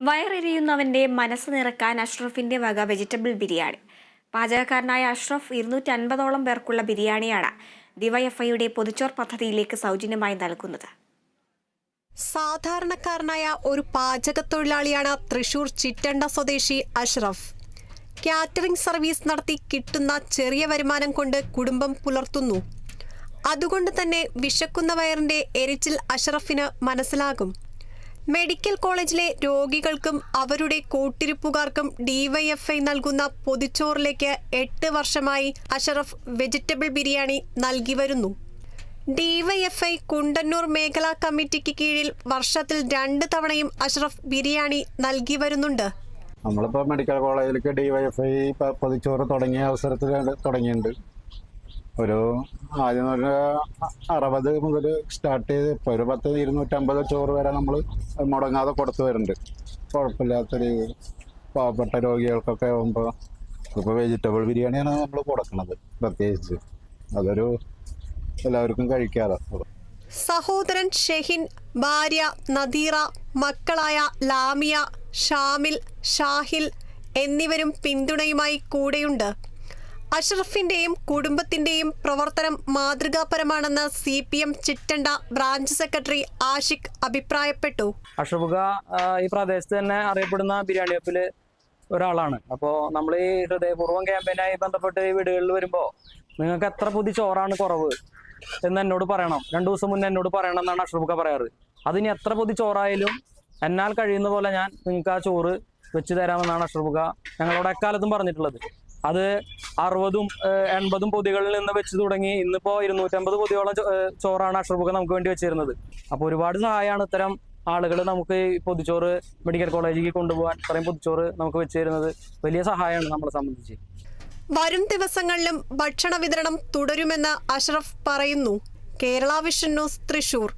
വയറെരിയുന്നവന്റെ മനസ്സ് നിറക്കാൻ അഷ്റഫിന്റെ വക വെജിറ്റബിൾ ബിരിയാണി. പാചകക്കാരനായ അഷ്റഫ് ഇരുന്നൂറ്റി അൻപതോളം പേർക്കുള്ള ബിരിയാണിയാണ് ഡിവൈഎഫ്ഐയുടെ പൊതുച്ചോർ പദ്ധതിയിലേക്ക് സൗജന്യമായി നൽകുന്നത്. സാധാരണക്കാരനായ ഒരു പാചക തൊഴിലാളിയാണ് തൃശൂർ ചിറ്റണ്ട സ്വദേശി അഷ്റഫ്. കാറ്ററിംഗ് സർവീസ് നടത്തി കിട്ടുന്ന ചെറിയ വരുമാനം കൊണ്ട് കുടുംബം പുലർത്തുന്നു. അതുകൊണ്ട് തന്നെ വിശക്കുന്ന വയറിന്റെ എരിച്ചിൽ അഷ്റഫിന് മനസ്സിലാകും. മെഡിക്കൽ കോളേജിലെ രോഗികൾക്കും അവരുടെ കൂട്ടിരിപ്പുകാർക്കും ഡിവൈഎഫ്ഐ നൽകുന്ന പൊതിച്ചോറിലേക്ക് എട്ട് വർഷമായി അഷറഫ് വെജിറ്റബിൾ ബിരിയാണി നൽകി വരുന്നു. ഡിവൈഎഫ്ഐ കുണ്ടന്നൂർ മേഖലാ കമ്മിറ്റിക്ക് കീഴിൽ വർഷത്തിൽ രണ്ട് തവണയും അഷറഫ് ബിരിയാണി നൽകി വരുന്നുണ്ട്. നമ്മളിപ്പോൾ മെഡിക്കൽ കോളേജിലേക്ക് ഡിവൈഎഫ്ഐ പൊതിച്ചോറ് തുടങ്ങിയ അവസരത്തിൽ തുടങ്ങിയിട്ടുണ്ട്. ഒരു ആദ്യം ഒരു അറുപത് മുതൽ സ്റ്റാർട്ട് ചെയ്ത് ഇപ്പോൾ ഒരു പത്ത് ഇരുന്നൂറ്റമ്പത് ചോറ് വരെ നമ്മൾ മുടങ്ങാതെ കൊടുത്തു വരുന്നുണ്ട് കുഴപ്പമില്ലാത്ത രീതിയിൽ പാവപ്പെട്ട രോഗികൾക്കൊക്കെ ആകുമ്പോൾ ഇപ്പോൾ വെജിറ്റബിൾ ബിരിയാണിയാണ് നമ്മൾ കൊടുക്കുന്നത് പ്രത്യേകിച്ച്. അതൊരു എല്ലാവർക്കും കഴിക്കാതെ. സഹോദരൻ ഷെഹിൻ ഭാര്യ നദീറ മക്കളായ ലാമിയ ഷാമിൽ ഷാഹിൽ എന്നിവരും പിന്തുണയുമായി കൂടെയുണ്ട്. അഷ്റഫിന്റെയും കുടുംബത്തിന്റെയും പ്രവർത്തനം മാതൃകാപരമാണെന്ന് C P M Chittanda branch secretary Ashiq അഭിപ്രായപ്പെട്ടു. അഷബുക ഈ പ്രദേശത്ത് തന്നെ അറിയപ്പെടുന്ന ബിരിയാണി വെപ്പിൽ ഒരാളാണ്. അപ്പോൾ നമ്മൾ ഈ ഹൃദയപൂർവം ക്യാമ്പയിനായി ബന്ധപ്പെട്ട് ഈ വീടുകളിൽ വരുമ്പോൾ നിങ്ങൾക്ക് എത്ര പുതി ചോറാണ് കുറവ് എന്ന് എന്നോട് പറയണം. രണ്ടു ദിവസം മുന്നേ എന്നോട് പറയണം എന്നാണ് അഷറബുക്ക പറയാറ്. അതിന് എത്ര പൊതി ചോറായാലും എന്നാൽ കഴിയുന്ന പോലെ ഞാൻ നിങ്ങൾക്ക് ആ ചോറ് വെച്ച് തരാമെന്നാണ് അഷറബുക്ക ഞങ്ങളോട് എക്കാലത്തും പറഞ്ഞിട്ടുള്ളത്. അത് അറുപതും എൺപതും പൊതികളിൽ നിന്ന് വെച്ച് തുടങ്ങി ഇന്നിപ്പോ ഇരുന്നൂറ്റമ്പത് പൊതിയോളം ചോറാണ് അഷറബുക്ക നമുക്ക് വേണ്ടി വെച്ചിരുന്നത്. അപ്പൊ ഒരുപാട് സഹായമാണ് ഇത്തരം ആളുകൾ നമുക്ക് പൊതിച്ചോറ് മെഡിക്കൽ കോളേജിലേക്ക് കൊണ്ടുപോകാൻ ഇത്രയും പൊതിച്ചോറ് നമുക്ക് വെച്ചിരുന്നത് വലിയ സഹായമാണ് നമ്മളെ സംബന്ധിച്ച്. വരും ദിവസങ്ങളിലും ഭക്ഷണ വിതരണം തുടരുമെന്ന് അഷ്റഫ് പറയുന്നു. Kerala vision news Thrissur.